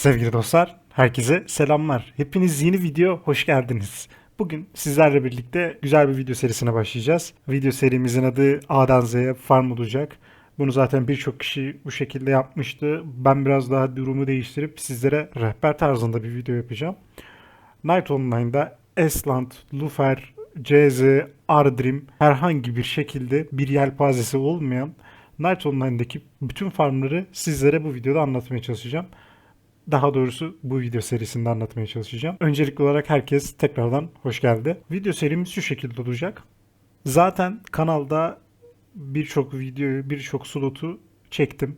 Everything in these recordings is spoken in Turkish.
Sevgili dostlar, herkese selamlar. Hepiniz yeni video hoş geldiniz. Bugün sizlerle birlikte güzel bir video serisine başlayacağız. Video serimizin adı A'dan Z'ye Farm olacak. Bunu zaten birçok kişi bu şekilde yapmıştı. Ben biraz daha durumu değiştirip sizlere rehber tarzında bir video yapacağım. Night Online'da Esland, Lufer, CZ, Ardrim herhangi bir şekilde bir yelpazesi olmayan Night Online'daki bütün farmları sizlere bu videoda anlatmaya çalışacağım. Daha doğrusu bu video serisinde anlatmaya çalışacağım. Öncelikli olarak herkes tekrardan hoş geldi. Video serimiz şu şekilde olacak. Zaten kanalda birçok videoyu, birçok slotu çektim.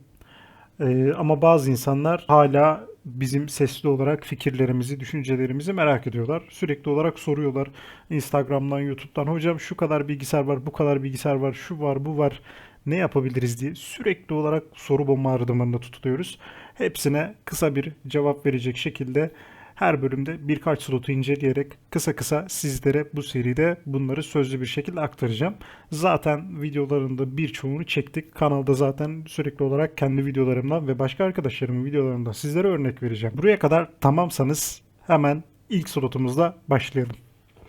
Ee, ama bazı insanlar hala bizim sesli olarak fikirlerimizi, düşüncelerimizi merak ediyorlar. Sürekli olarak soruyorlar. Instagram'dan, YouTube'dan hocam şu kadar bilgisayar var, bu kadar bilgisayar var, şu var, bu var. Ne yapabiliriz diye sürekli olarak soru bombardımanında tutuluyoruz. Hepsine kısa bir cevap verecek şekilde her bölümde birkaç slotu inceleyerek kısa kısa sizlere bu seride bunları sözlü bir şekilde aktaracağım. Zaten videolarında birçoğunu çektik. Kanalda zaten sürekli olarak kendi videolarımdan ve başka arkadaşlarımın videolarından sizlere örnek vereceğim. Buraya kadar tamamsanız hemen ilk slotumuzla başlayalım.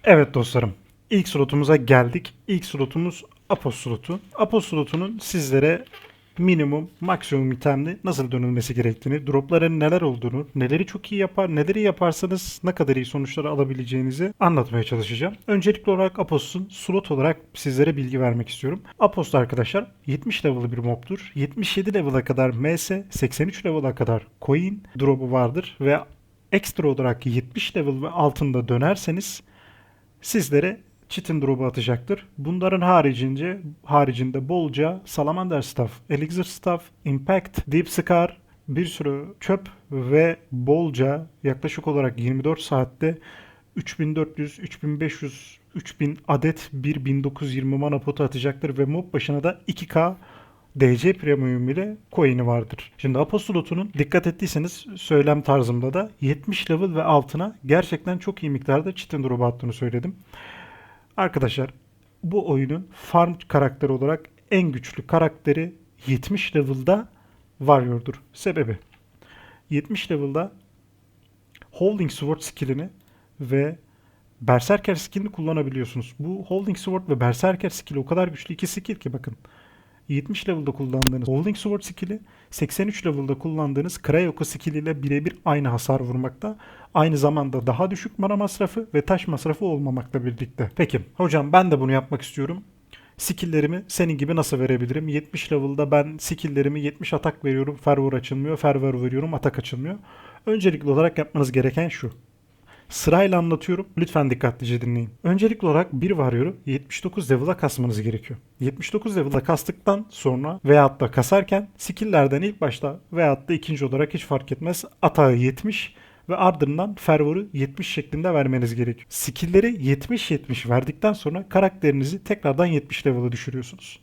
Evet dostlarım, ilk slotumuza geldik. İlk slotumuz Apos slotu. Apos slotunun sizlere minimum, maksimum itemli nasıl dönülmesi gerektiğini, dropların neler olduğunu, neleri çok iyi yapar, neleri yaparsanız ne kadar iyi sonuçlar alabileceğinizi anlatmaya çalışacağım. Öncelikli olarak Apos'un slot olarak sizlere bilgi vermek istiyorum. Apos arkadaşlar 70 level bir mobdur. 77 level'a kadar MS, 83 level'a kadar coin drop'u vardır ve ekstra olarak 70 level ve altında dönerseniz sizlere Chitin drop'u atacaktır. Bunların haricince haricinde bolca Salamander Staff, Elixir Staff, Impact, Deep Scar, bir sürü çöp ve bolca yaklaşık olarak 24 saatte 3400, 3500, 3000 adet bir 1920 mana potu atacaktır ve mob başına da 2k DC Premium ile coin'i vardır. Şimdi Apostolot'unun dikkat ettiyseniz söylem tarzımda da 70 level ve altına gerçekten çok iyi miktarda Chitin drop attığını söyledim. Arkadaşlar bu oyunun farm karakteri olarak en güçlü karakteri 70 level'da Warrior'dur. Sebebi 70 level'da Holding Sword skillini ve Berserker skillini kullanabiliyorsunuz. Bu Holding Sword ve Berserker skilli o kadar güçlü iki skill ki bakın. 70 level'da kullandığınız Holding Sword skill'i 83 level'da kullandığınız Krayoku skill ile birebir aynı hasar vurmakta. Aynı zamanda daha düşük mana masrafı ve taş masrafı olmamakla birlikte. Peki hocam ben de bunu yapmak istiyorum. Skill'lerimi senin gibi nasıl verebilirim? 70 level'da ben skill'lerimi 70 atak veriyorum. Fervor açılmıyor. Fervor veriyorum. Atak açılmıyor. Öncelikli olarak yapmanız gereken şu. Sırayla anlatıyorum. Lütfen dikkatlice dinleyin. Öncelikli olarak bir varyoru 79 level'a kasmanız gerekiyor. 79 level'a kastıktan sonra veyahut da kasarken skill'lerden ilk başta veyahut da ikinci olarak hiç fark etmez atağı 70 ve ardından fervoru 70 şeklinde vermeniz gerekiyor. Skill'leri 70-70 verdikten sonra karakterinizi tekrardan 70 level'a düşürüyorsunuz.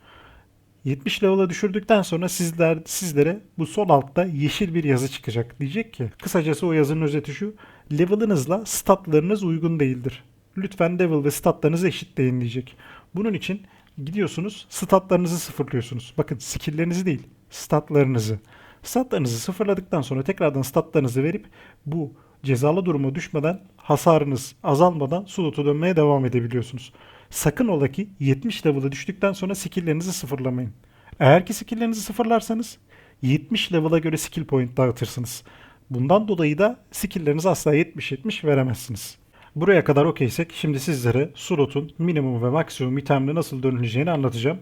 70 level'a düşürdükten sonra sizler sizlere bu sol altta yeşil bir yazı çıkacak. Diyecek ki kısacası o yazının özeti şu. Level'ınızla statlarınız uygun değildir. Lütfen level ve statlarınızı eşitleyin diyecek. Bunun için gidiyorsunuz statlarınızı sıfırlıyorsunuz. Bakın skill'lerinizi değil statlarınızı. Statlarınızı sıfırladıktan sonra tekrardan statlarınızı verip bu cezalı duruma düşmeden hasarınız azalmadan slot'a dönmeye devam edebiliyorsunuz. Sakın ola ki 70 level'a düştükten sonra skill'lerinizi sıfırlamayın. Eğer ki skill'lerinizi sıfırlarsanız 70 level'a göre skill point dağıtırsınız. Bundan dolayı da skill'lerinizi asla 70-70 veremezsiniz. Buraya kadar okeysek şimdi sizlere slotun minimum ve maksimum itemle nasıl dönüleceğini anlatacağım.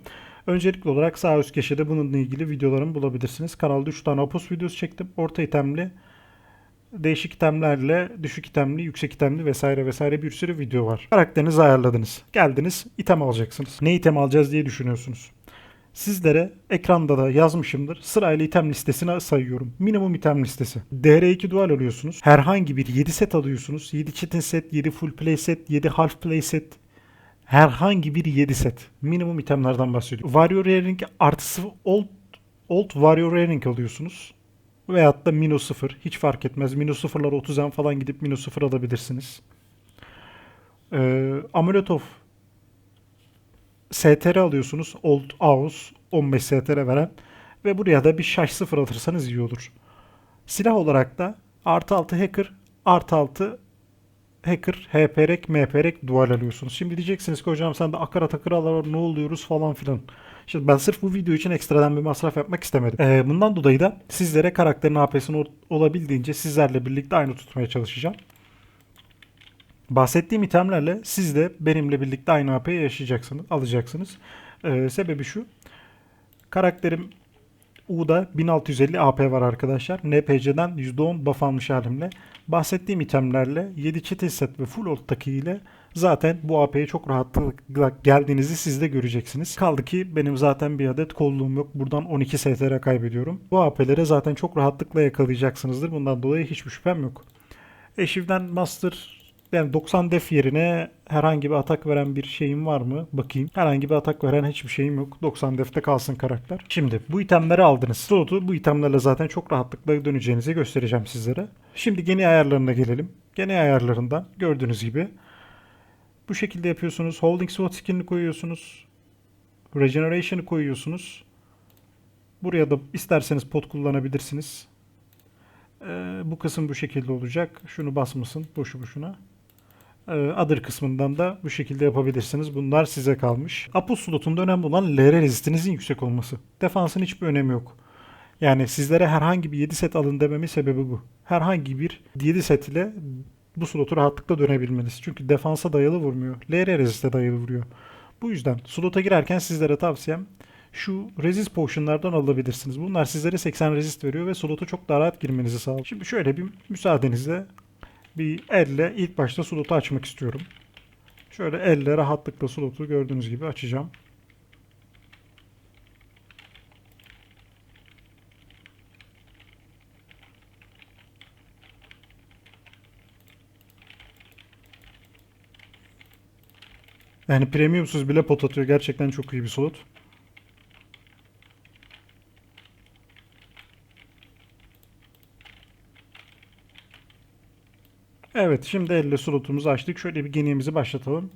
Öncelikli olarak sağ üst köşede bununla ilgili videolarımı bulabilirsiniz. Kanalda 3 tane Opus videosu çektim. Orta itemli, değişik itemlerle düşük itemli, yüksek itemli vesaire vesaire bir sürü video var. Karakterinizi ayarladınız. Geldiniz item alacaksınız. Ne item alacağız diye düşünüyorsunuz. Sizlere ekranda da yazmışımdır. Sırayla item listesine sayıyorum. Minimum item listesi. DR2 dual alıyorsunuz. Herhangi bir 7 set alıyorsunuz. 7 chitin set, 7 full play set, 7 half play set. Herhangi bir 7 set. Minimum itemlerden bahsediyorum. Warrior Raring artısı old, old Warrior Raring alıyorsunuz. Veyahut da Mino 0. Hiç fark etmez. Mino 0'lara 30'dan falan gidip Mino 0 alabilirsiniz. Ee, Amulet of STR alıyorsunuz. Old Aus 15 STR veren. Ve buraya da bir şaş 0 alırsanız iyi olur. Silah olarak da Artı 6 hacker, artı 6 hacker, HPRek, MPRek dual alıyorsunuz. Şimdi diyeceksiniz ki hocam sen de akara takır alır ne oluyoruz falan filan. Şimdi ben sırf bu video için ekstradan bir masraf yapmak istemedim. Ee, bundan dolayı da sizlere karakterin AP'sini ol- olabildiğince sizlerle birlikte aynı tutmaya çalışacağım. Bahsettiğim itemlerle siz de benimle birlikte aynı AP'yi yaşayacaksınız, alacaksınız. Ee, sebebi şu. Karakterim U'da 1650 AP var arkadaşlar. NPC'den %10 buff almış halimle. Bahsettiğim itemlerle 7 çetil set ve full ult takı ile zaten bu AP'ye çok rahatlıkla geldiğinizi siz de göreceksiniz. Kaldı ki benim zaten bir adet kolluğum yok. Buradan 12 STR kaybediyorum. Bu AP'lere zaten çok rahatlıkla yakalayacaksınızdır. Bundan dolayı hiçbir şüphem yok. Eşiv'den Master yani 90 def yerine herhangi bir atak veren bir şeyim var mı? Bakayım. Herhangi bir atak veren hiçbir şeyim yok. 90 defte kalsın karakter. Şimdi bu itemleri aldınız. Slotu bu itemlerle zaten çok rahatlıkla döneceğinizi göstereceğim sizlere. Şimdi gene ayarlarına gelelim. Gene ayarlarından gördüğünüz gibi bu şekilde yapıyorsunuz. Holding slot skinini koyuyorsunuz. Regeneration'ı koyuyorsunuz. Buraya da isterseniz pot kullanabilirsiniz. Ee, bu kısım bu şekilde olacak. Şunu basmasın boşu boşuna. Ee, Other kısmından da bu şekilde yapabilirsiniz. Bunlar size kalmış. Apu slotunda önemli olan LR rezistinizin yüksek olması. Defansın hiçbir önemi yok. Yani sizlere herhangi bir 7 set alın dememin sebebi bu. Herhangi bir 7 set ile bu slotu rahatlıkla dönebilmeniz. Çünkü defansa dayalı vurmuyor. LR reziste dayalı vuruyor. Bu yüzden slota girerken sizlere tavsiyem şu resist potionlardan alabilirsiniz. Bunlar sizlere 80 resist veriyor ve slota çok daha rahat girmenizi sağlıyor. Şimdi şöyle bir müsaadenizle bir elle ilk başta slotu açmak istiyorum. Şöyle elle rahatlıkla slotu gördüğünüz gibi açacağım. Yani premiumsuz bile pot atıyor. Gerçekten çok iyi bir slot. Evet şimdi elle slotumuzu açtık. Şöyle bir geniğimizi başlatalım.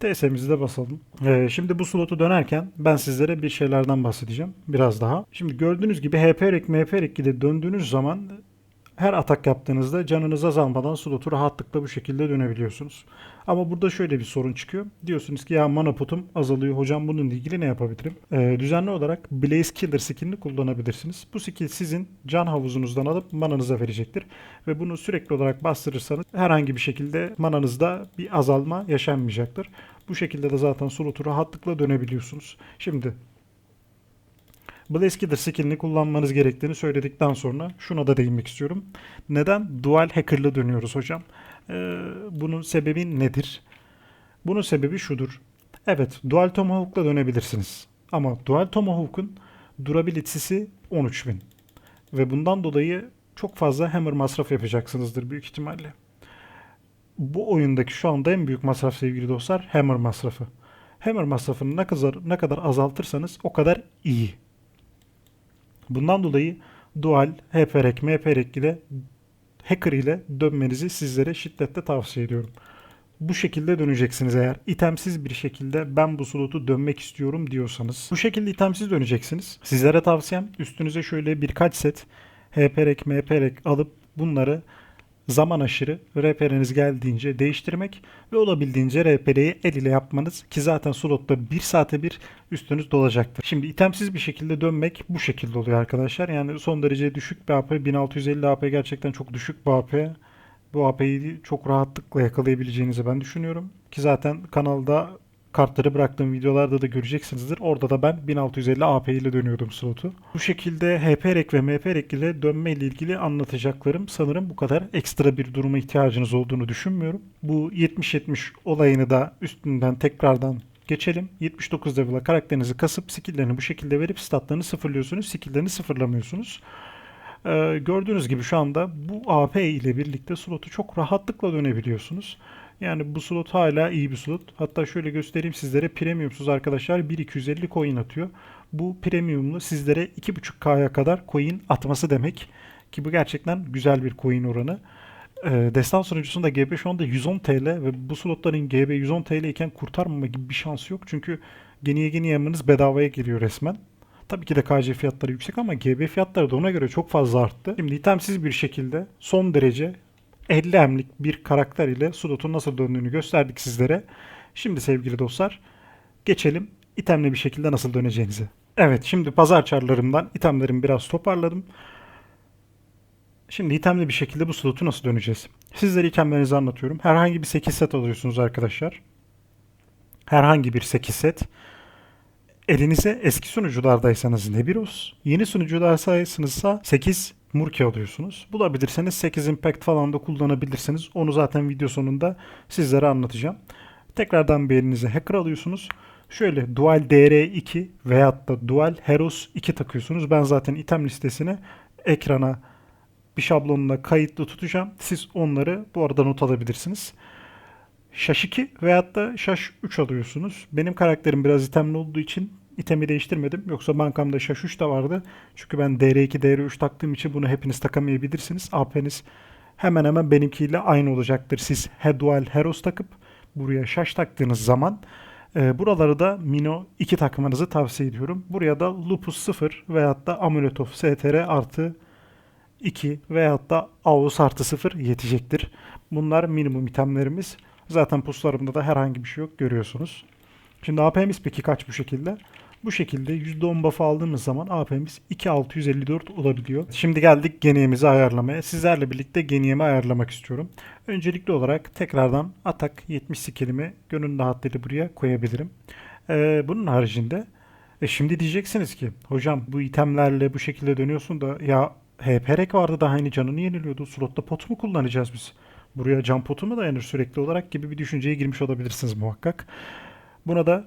TS'mizi de basalım. Ee, şimdi bu slotu dönerken ben sizlere bir şeylerden bahsedeceğim. Biraz daha. Şimdi gördüğünüz gibi HP rek MP rek ile döndüğünüz zaman her atak yaptığınızda canınız azalmadan slotu rahatlıkla bu şekilde dönebiliyorsunuz. Ama burada şöyle bir sorun çıkıyor. Diyorsunuz ki ya mana potum azalıyor. Hocam bununla ilgili ne yapabilirim? Ee, düzenli olarak Blaze Killer skillini kullanabilirsiniz. Bu skill sizin can havuzunuzdan alıp mananıza verecektir. Ve bunu sürekli olarak bastırırsanız herhangi bir şekilde mananızda bir azalma yaşanmayacaktır. Bu şekilde de zaten slotu rahatlıkla dönebiliyorsunuz. Şimdi Blaze Killer skillini kullanmanız gerektiğini söyledikten sonra şuna da değinmek istiyorum. Neden dual hacker'la dönüyoruz hocam? Ee, bunun sebebi nedir? Bunun sebebi şudur. Evet, Dual Tomahawk'la dönebilirsiniz. Ama Dual Tomahawk'un durability'si 13.000. Ve bundan dolayı çok fazla hammer masraf yapacaksınızdır büyük ihtimalle. Bu oyundaki şu anda en büyük masraf sevgili dostlar hammer masrafı. Hammer masrafını ne kadar ne kadar azaltırsanız o kadar iyi. Bundan dolayı dual, HPREK, MPREK ile hacker ile dönmenizi sizlere şiddetle tavsiye ediyorum. Bu şekilde döneceksiniz eğer itemsiz bir şekilde ben bu slotu dönmek istiyorum diyorsanız. Bu şekilde itemsiz döneceksiniz. Sizlere tavsiyem üstünüze şöyle birkaç set HPREK, MPREK alıp bunları zaman aşırı RPR'iniz geldiğince değiştirmek ve olabildiğince RPR'yi el ile yapmanız ki zaten slotta 1 saate bir üstünüz dolacaktır. Şimdi itemsiz bir şekilde dönmek bu şekilde oluyor arkadaşlar. Yani son derece düşük bir AP 1650 AP gerçekten çok düşük bir AP. Bu AP'yi çok rahatlıkla yakalayabileceğinizi ben düşünüyorum. Ki zaten kanalda kartları bıraktığım videolarda da göreceksinizdir. Orada da ben 1650 AP ile dönüyordum slotu. Bu şekilde HP rek ve MP rek ile dönme ile ilgili anlatacaklarım sanırım bu kadar. Ekstra bir duruma ihtiyacınız olduğunu düşünmüyorum. Bu 70-70 olayını da üstünden tekrardan geçelim. 79 level'a karakterinizi kasıp skill'lerini bu şekilde verip statlarını sıfırlıyorsunuz. Skill'lerini sıfırlamıyorsunuz. Ee, gördüğünüz gibi şu anda bu AP ile birlikte slotu çok rahatlıkla dönebiliyorsunuz. Yani bu slot hala iyi bir slot. Hatta şöyle göstereyim sizlere premiumsuz arkadaşlar 1250 coin atıyor. Bu premiumlu sizlere 2.5K'ya kadar coin atması demek. Ki bu gerçekten güzel bir coin oranı. Ee, Destan sunucusunda GB şu anda 110 TL ve bu slotların GB 110 TL iken kurtarmama gibi bir şansı yok. Çünkü geniye geniye yamanız bedavaya geliyor resmen. Tabii ki de KC fiyatları yüksek ama GB fiyatları da ona göre çok fazla arttı. Şimdi itemsiz bir şekilde son derece 50 emlik bir karakter ile slotun nasıl döndüğünü gösterdik sizlere. Şimdi sevgili dostlar geçelim itemli bir şekilde nasıl döneceğinize. Evet şimdi pazar çarlarımdan itemlerimi biraz toparladım. Şimdi itemli bir şekilde bu slotu nasıl döneceğiz? Sizlere itemlerinizi anlatıyorum. Herhangi bir 8 set alıyorsunuz arkadaşlar. Herhangi bir 8 set. Elinize eski sunuculardaysanız Nebiros, yeni sunuculardaysanızsa 8 Murki alıyorsunuz. Bulabilirseniz 8 Impact falan da kullanabilirsiniz. Onu zaten video sonunda sizlere anlatacağım. Tekrardan bir elinize Hacker alıyorsunuz. Şöyle Dual DR2 veyahut da Dual Heros 2 takıyorsunuz. Ben zaten item listesini ekrana bir şablonuna kayıtlı tutacağım. Siz onları bu arada not alabilirsiniz. Şaş 2 veyahut da Şaş 3 alıyorsunuz. Benim karakterim biraz itemli olduğu için itemi değiştirmedim. Yoksa bankamda Şaş 3 de vardı. Çünkü ben DR2, DR3 taktığım için bunu hepiniz takamayabilirsiniz. AP'niz hemen hemen benimkiyle aynı olacaktır. Siz He Dual Heros takıp buraya Şaş taktığınız zaman e, buraları da Mino 2 takmanızı tavsiye ediyorum. Buraya da Lupus 0 veyahut da Amulet of STR artı 2 veyahut da AUS artı 0 yetecektir. Bunlar minimum itemlerimiz. Zaten puslarımda da herhangi bir şey yok görüyorsunuz. Şimdi AP'miz peki kaç bu şekilde? Bu şekilde %10 buff aldığımız zaman AP'miz 2654 olabiliyor. Şimdi geldik geniyemizi ayarlamaya. Sizlerle birlikte geniyemi ayarlamak istiyorum. Öncelikli olarak tekrardan atak 70 skillimi gönül rahatlığıyla buraya koyabilirim. Ee, bunun haricinde e şimdi diyeceksiniz ki hocam bu itemlerle bu şekilde dönüyorsun da ya HPRek vardı daha yeni canını yeniliyordu. Slotta pot mu kullanacağız biz? Buraya can potu mu dayanır sürekli olarak gibi bir düşünceye girmiş olabilirsiniz muhakkak. Buna da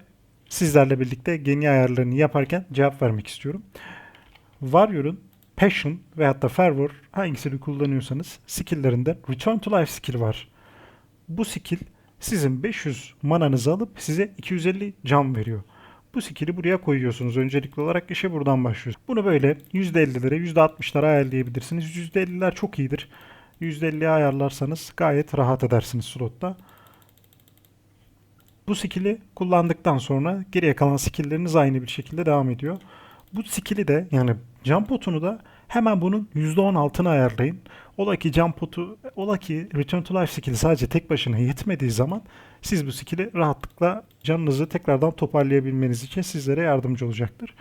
sizlerle birlikte geni ayarlarını yaparken cevap vermek istiyorum. Warrior'un Passion veyahut da Fervor hangisini kullanıyorsanız skill'lerinde Return to Life skill var. Bu skill sizin 500 mananızı alıp size 250 can veriyor. Bu skill'i buraya koyuyorsunuz. Öncelikli olarak işe buradan başlıyoruz. Bunu böyle %50'lere %60'lara ayarlayabilirsiniz. %50'ler çok iyidir. %50'ye ayarlarsanız gayet rahat edersiniz slotta. Bu skill'i kullandıktan sonra geriye kalan skill'leriniz aynı bir şekilde devam ediyor. Bu skill'i de yani jump potunu da hemen bunun %10 altına ayarlayın. Ola ki jump potu, ola ki return to life skill'i sadece tek başına yetmediği zaman siz bu skill'i rahatlıkla canınızı tekrardan toparlayabilmeniz için sizlere yardımcı olacaktır.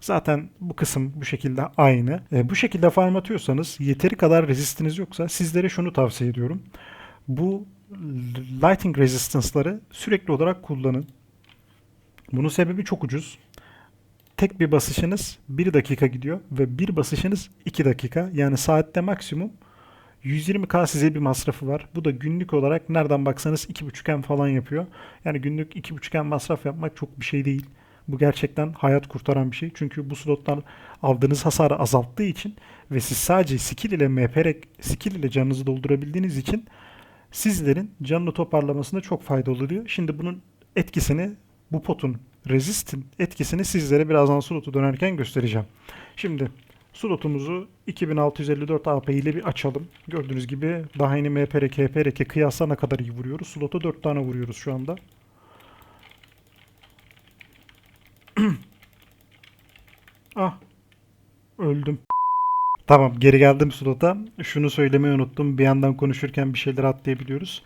Zaten bu kısım bu şekilde aynı. E, bu şekilde farm atıyorsanız yeteri kadar resistiniz yoksa sizlere şunu tavsiye ediyorum. Bu lighting resistance'ları sürekli olarak kullanın. Bunun sebebi çok ucuz. Tek bir basışınız 1 dakika gidiyor ve bir basışınız 2 dakika. Yani saatte maksimum 120k size bir masrafı var. Bu da günlük olarak nereden baksanız 2.5M falan yapıyor. Yani günlük 2.5M masraf yapmak çok bir şey değil. Bu gerçekten hayat kurtaran bir şey. Çünkü bu slottan aldığınız hasarı azalttığı için ve siz sadece skill ile MP'rek skill ile canınızı doldurabildiğiniz için sizlerin canını toparlamasında çok faydalı oluyor. Şimdi bunun etkisini bu potun resistin etkisini sizlere birazdan slotu dönerken göstereceğim. Şimdi slotumuzu 2654 AP ile bir açalım. Gördüğünüz gibi daha yeni MPRK, HPRK kıyasla ne kadar iyi vuruyoruz. Slota 4 tane vuruyoruz şu anda. ah. Öldüm. Tamam geri geldim slota. Şunu söylemeyi unuttum. Bir yandan konuşurken bir şeyler atlayabiliyoruz.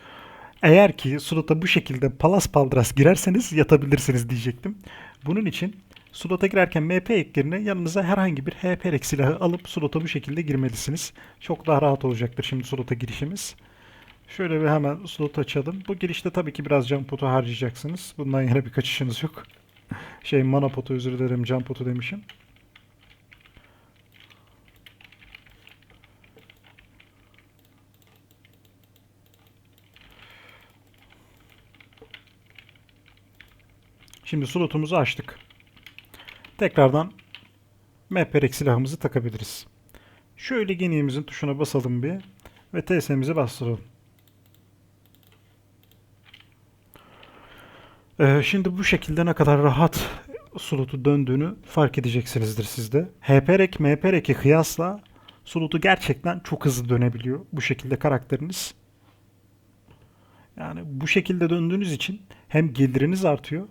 Eğer ki slota bu şekilde palas paldras girerseniz yatabilirsiniz diyecektim. Bunun için slota girerken MP eklerine yanınıza herhangi bir HP silahı alıp slota bu şekilde girmelisiniz. Çok daha rahat olacaktır şimdi slota girişimiz. Şöyle bir hemen slot açalım. Bu girişte tabii ki biraz can potu harcayacaksınız. Bundan yine bir kaçışınız yok. Şey mana potu özür dilerim can potu demişim. Şimdi slotumuzu açtık. Tekrardan MPRX silahımızı takabiliriz. Şöyle geniğimizin tuşuna basalım bir ve TS'mizi bastıralım. Ee, şimdi bu şekilde ne kadar rahat slotu döndüğünü fark edeceksinizdir sizde. HPREK, MPREK'e kıyasla slotu gerçekten çok hızlı dönebiliyor bu şekilde karakteriniz. Yani bu şekilde döndüğünüz için hem geliriniz artıyor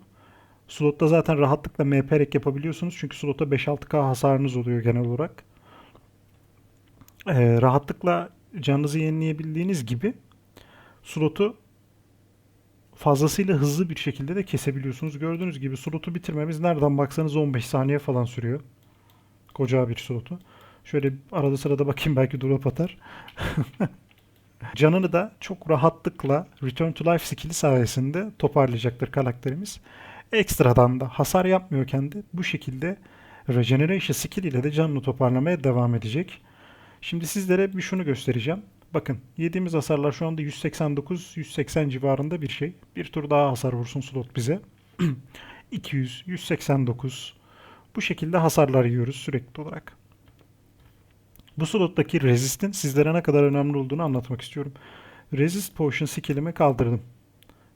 Slotta zaten rahatlıkla MP rek yapabiliyorsunuz. Çünkü slotta 5-6k hasarınız oluyor genel olarak. Ee, rahatlıkla canınızı yenileyebildiğiniz gibi slotu fazlasıyla hızlı bir şekilde de kesebiliyorsunuz. Gördüğünüz gibi slotu bitirmemiz nereden baksanız 15 saniye falan sürüyor. Koca bir slotu. Şöyle arada sırada bakayım belki drop atar. Canını da çok rahatlıkla Return to Life skill'i sayesinde toparlayacaktır karakterimiz. Ekstradan da hasar yapmıyorken de bu şekilde Regeneration skill ile de canını toparlamaya devam edecek. Şimdi sizlere bir şunu göstereceğim. Bakın yediğimiz hasarlar şu anda 189-180 civarında bir şey. Bir tur daha hasar vursun slot bize. 200, 189. Bu şekilde hasarlar yiyoruz sürekli olarak. Bu slottaki resist'in sizlere ne kadar önemli olduğunu anlatmak istiyorum. Resist Potion skill'imi kaldırdım.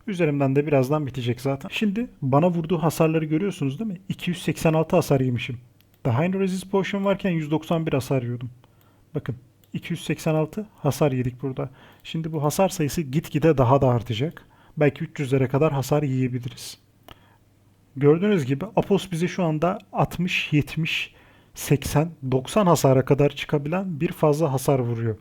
Üzerimden de birazdan bitecek zaten. Şimdi bana vurduğu hasarları görüyorsunuz değil mi? 286 hasar yemişim. Daha yeni Resist Potion varken 191 hasar yiyordum. Bakın 286 hasar yedik burada. Şimdi bu hasar sayısı gitgide daha da artacak. Belki 300'lere kadar hasar yiyebiliriz. Gördüğünüz gibi Apos bize şu anda 60, 70, 80, 90 hasara kadar çıkabilen bir fazla hasar vuruyor.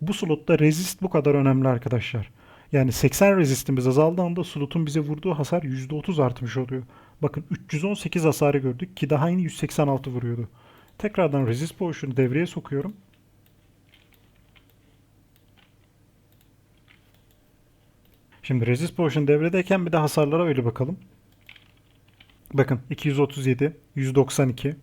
Bu slotta resist bu kadar önemli arkadaşlar. Yani 80 resistimiz azaldığında slotun bize vurduğu hasar %30 artmış oluyor. Bakın 318 hasarı gördük ki daha yeni 186 vuruyordu. Tekrardan resist potion'u devreye sokuyorum. Şimdi resist potion devredeyken bir de hasarlara öyle bakalım. Bakın 237, 192.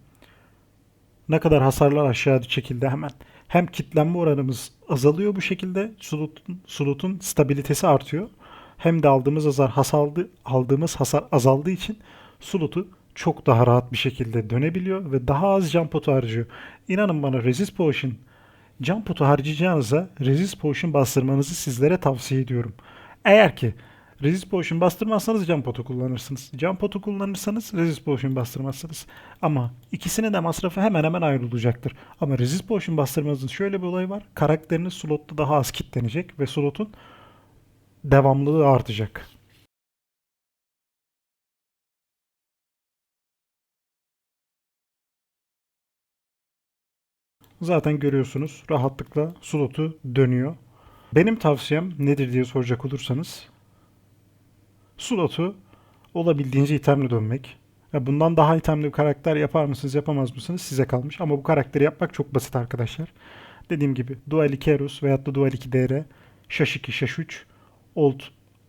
Ne kadar hasarlar aşağı çekildi hemen. Hem kitlenme oranımız azalıyor bu şekilde. Slotun, slotun stabilitesi artıyor. Hem de aldığımız hasar hasaldı, aldığımız hasar azaldığı için slotu çok daha rahat bir şekilde dönebiliyor ve daha az jump potu harcıyor. İnanın bana resist potion jump potu harcayacağınıza resist potion bastırmanızı sizlere tavsiye ediyorum. Eğer ki Resist Potion bastırmazsanız Jump Pot'u kullanırsınız. Jump Pot'u kullanırsanız Resist Potion bastırmazsınız. Ama ikisinin de masrafı hemen hemen ayrı olacaktır. Ama Resist Potion bastırmanızın şöyle bir olayı var. Karakteriniz slotta daha az kitlenecek ve slotun devamlılığı artacak. Zaten görüyorsunuz rahatlıkla slotu dönüyor. Benim tavsiyem nedir diye soracak olursanız slotu olabildiğince itemle dönmek. Ya bundan daha itemli bir karakter yapar mısınız yapamaz mısınız size kalmış. Ama bu karakteri yapmak çok basit arkadaşlar. Dediğim gibi Dual 2 Eros veyahut da Dual 2 DR, Şaş 2, Şaş 3, Old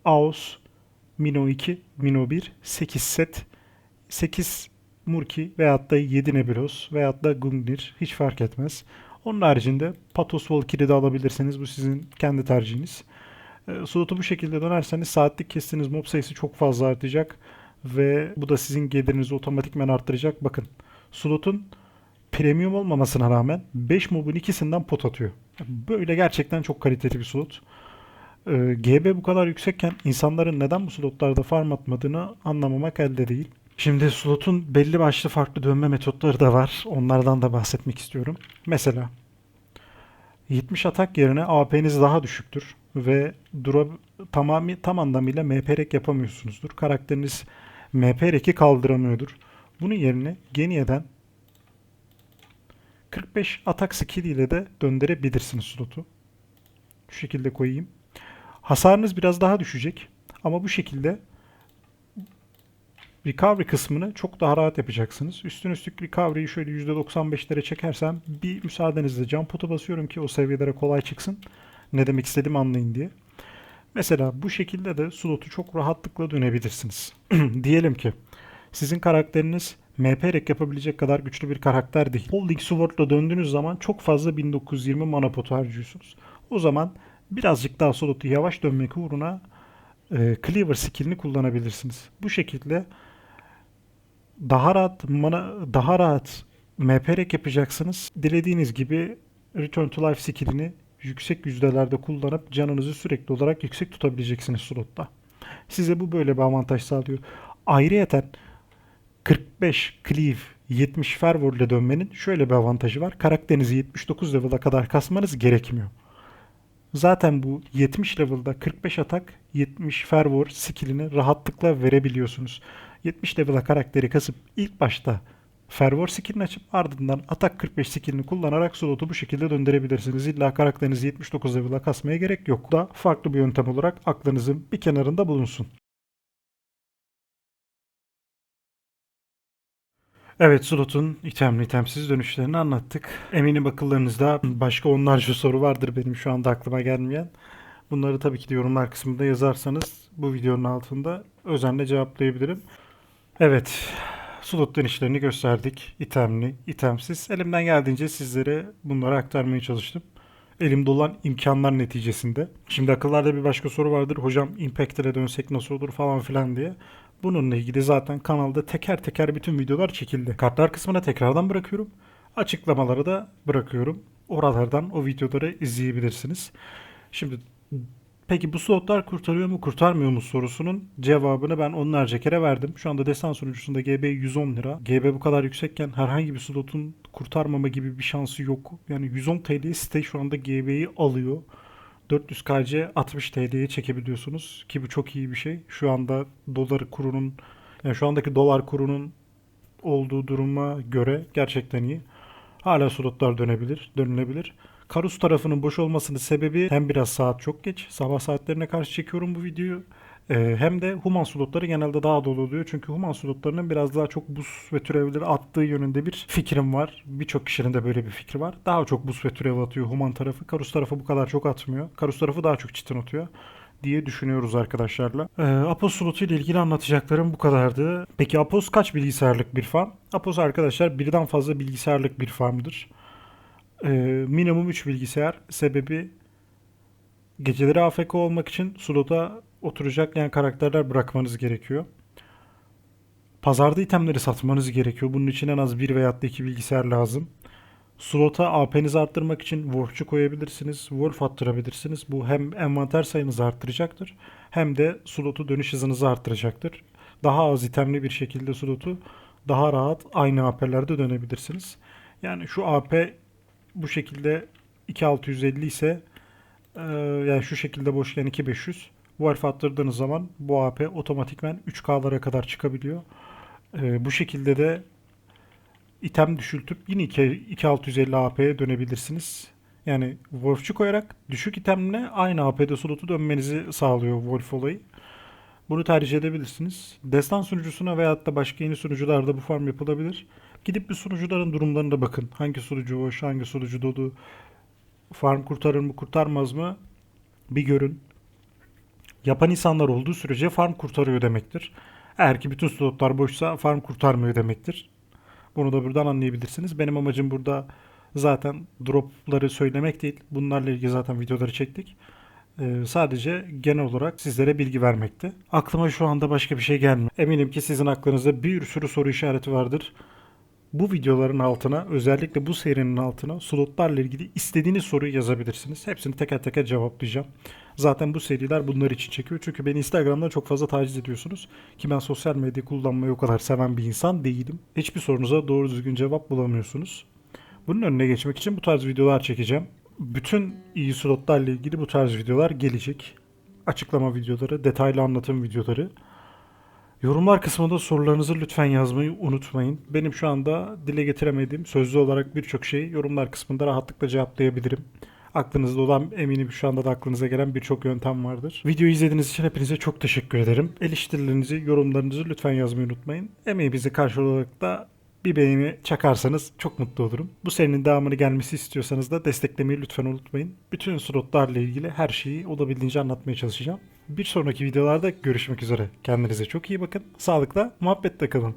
Aos, Mino 2, Mino 1, 8 set, 8 Murki veyahut da 7 Nebulos veyahut da Gungnir hiç fark etmez. Onun haricinde Patos Valkyrie de alabilirsiniz. Bu sizin kendi tercihiniz. E, slotu bu şekilde dönerseniz saatlik kestiğiniz mob sayısı çok fazla artacak. Ve bu da sizin gelirinizi otomatikmen arttıracak. Bakın slotun premium olmamasına rağmen 5 mobun ikisinden pot atıyor. Böyle gerçekten çok kaliteli bir slot. E, GB bu kadar yüksekken insanların neden bu slotlarda farm atmadığını anlamamak elde değil. Şimdi slotun belli başlı farklı dönme metotları da var. Onlardan da bahsetmek istiyorum. Mesela 70 atak yerine AP'niz daha düşüktür ve dura tamamı tam anlamıyla MP yapamıyorsunuzdur. Karakteriniz MP kaldıramıyordur. Bunun yerine Geniye'den 45 atak skill ile de döndürebilirsiniz slotu. Şu şekilde koyayım. Hasarınız biraz daha düşecek ama bu şekilde recovery kısmını çok daha rahat yapacaksınız. Üstün üstlük recovery'yi şöyle %95'lere çekersem bir müsaadenizle jump pot'a basıyorum ki o seviyelere kolay çıksın. Ne demek istediğimi anlayın diye. Mesela bu şekilde de slotu çok rahatlıkla dönebilirsiniz. Diyelim ki sizin karakteriniz MP rek yapabilecek kadar güçlü bir karakter değil. Holding Sword'la döndüğünüz zaman çok fazla 1920 mana potu harcıyorsunuz. O zaman birazcık daha slotu yavaş dönmek uğruna e, Cleaver skillini kullanabilirsiniz. Bu şekilde daha rahat mana, daha rahat MP rek yapacaksınız. Dilediğiniz gibi Return to Life skillini yüksek yüzdelerde kullanıp canınızı sürekli olarak yüksek tutabileceksiniz slotta. Size bu böyle bir avantaj sağlıyor. Ayrıyeten 45 cleave 70 fervor ile dönmenin şöyle bir avantajı var. Karakterinizi 79 level'a kadar kasmanız gerekmiyor. Zaten bu 70 level'da 45 atak 70 fervor skillini rahatlıkla verebiliyorsunuz. 70 level'a karakteri kasıp ilk başta Fervor skillini açıp ardından Atak 45 skillini kullanarak slotu bu şekilde döndürebilirsiniz. İlla karakterinizi 79 level'a kasmaya gerek yok. Da farklı bir yöntem olarak aklınızın bir kenarında bulunsun. Evet slotun itemli itemsiz dönüşlerini anlattık. Eminim akıllarınızda başka onlarca soru vardır benim şu anda aklıma gelmeyen. Bunları tabii ki de yorumlar kısmında yazarsanız bu videonun altında özenle cevaplayabilirim. Evet, slot dönüşlerini gösterdik. İtemli, itemsiz. Elimden geldiğince sizlere bunları aktarmaya çalıştım. Elimde olan imkanlar neticesinde. Şimdi akıllarda bir başka soru vardır. Hocam Impact'e dönsek nasıl olur falan filan diye. Bununla ilgili zaten kanalda teker teker bütün videolar çekildi. Kartlar kısmına tekrardan bırakıyorum. Açıklamaları da bırakıyorum. Oralardan o videoları izleyebilirsiniz. Şimdi peki bu slotlar kurtarıyor mu kurtarmıyor mu sorusunun cevabını ben onlarca kere verdim. Şu anda destan sunucusunda GB 110 lira. GB bu kadar yüksekken herhangi bir slotun kurtarmama gibi bir şansı yok. Yani 110 TL site şu anda GB'yi alıyor. 400 KC 60 TL'ye çekebiliyorsunuz ki bu çok iyi bir şey. Şu anda dolar kurunun yani şu andaki dolar kurunun olduğu duruma göre gerçekten iyi. Hala slotlar dönebilir, dönülebilir. Karus tarafının boş olmasının sebebi hem biraz saat çok geç. Sabah saatlerine karşı çekiyorum bu videoyu. Ee, hem de human slotları genelde daha dolu oluyor. Çünkü human slotlarının biraz daha çok buz ve türevleri attığı yönünde bir fikrim var. Birçok kişinin de böyle bir fikri var. Daha çok buz ve türev atıyor human tarafı. Karus tarafı bu kadar çok atmıyor. Karus tarafı daha çok çitin atıyor diye düşünüyoruz arkadaşlarla. Ee, Apos slotu ile ilgili anlatacaklarım bu kadardı. Peki Apos kaç bilgisayarlık bir farm? Apos arkadaşlar birden fazla bilgisayarlık bir farmdır. Ee, minimum 3 bilgisayar. Sebebi geceleri AFK olmak için slota oturacak yani karakterler bırakmanız gerekiyor. Pazarda itemleri satmanız gerekiyor. Bunun için en az bir veya da iki bilgisayar lazım. Slota AP'nizi arttırmak için Wolf'çu koyabilirsiniz. Wolf attırabilirsiniz. Bu hem envanter sayınızı arttıracaktır hem de slotu dönüş hızınızı arttıracaktır. Daha az itemli bir şekilde slotu daha rahat aynı AP'lerde dönebilirsiniz. Yani şu AP bu şekilde 2650 ise e, yani şu şekilde boşken 2500 Wolf attırdığınız zaman bu AP otomatikmen 3K'lara kadar çıkabiliyor. E, bu şekilde de item düşültüp yine 2650 AP'ye dönebilirsiniz. Yani Wolf'çu koyarak düşük itemle aynı AP'de slotu dönmenizi sağlıyor Wolf olayı. Bunu tercih edebilirsiniz. Destan sunucusuna veyahut da başka yeni sunucularda bu farm yapılabilir. Gidip bir sunucuların durumlarına bakın. Hangi sunucu boş, hangi sunucu dolu, farm kurtarır mı kurtarmaz mı bir görün. Yapan insanlar olduğu sürece farm kurtarıyor demektir. Eğer ki bütün slotlar boşsa farm kurtarmıyor demektir. Bunu da buradan anlayabilirsiniz. Benim amacım burada zaten dropları söylemek değil. Bunlarla ilgili zaten videoları çektik. Ee, sadece genel olarak sizlere bilgi vermekti. Aklıma şu anda başka bir şey gelmiyor. Eminim ki sizin aklınızda bir sürü soru işareti vardır. Bu videoların altına özellikle bu serinin altına slotlarla ilgili istediğiniz soruyu yazabilirsiniz. Hepsini teker teker cevaplayacağım. Zaten bu seriler bunlar için çekiyor. Çünkü beni Instagram'da çok fazla taciz ediyorsunuz. Ki ben sosyal medya kullanmayı o kadar seven bir insan değilim. Hiçbir sorunuza doğru düzgün cevap bulamıyorsunuz. Bunun önüne geçmek için bu tarz videolar çekeceğim. Bütün iyi slotlarla ilgili bu tarz videolar gelecek. Açıklama videoları, detaylı anlatım videoları. Yorumlar kısmında sorularınızı lütfen yazmayı unutmayın. Benim şu anda dile getiremediğim sözlü olarak birçok şeyi yorumlar kısmında rahatlıkla cevaplayabilirim. Aklınızda olan eminim şu anda da aklınıza gelen birçok yöntem vardır. Videoyu izlediğiniz için hepinize çok teşekkür ederim. Eleştirilerinizi, yorumlarınızı lütfen yazmayı unutmayın. Emeğimizi karşılığı olarak da bir beğeni çakarsanız çok mutlu olurum. Bu serinin devamını gelmesi istiyorsanız da desteklemeyi lütfen unutmayın. Bütün slotlarla ilgili her şeyi olabildiğince anlatmaya çalışacağım. Bir sonraki videolarda görüşmek üzere. Kendinize çok iyi bakın. Sağlıkla, muhabbetle kalın.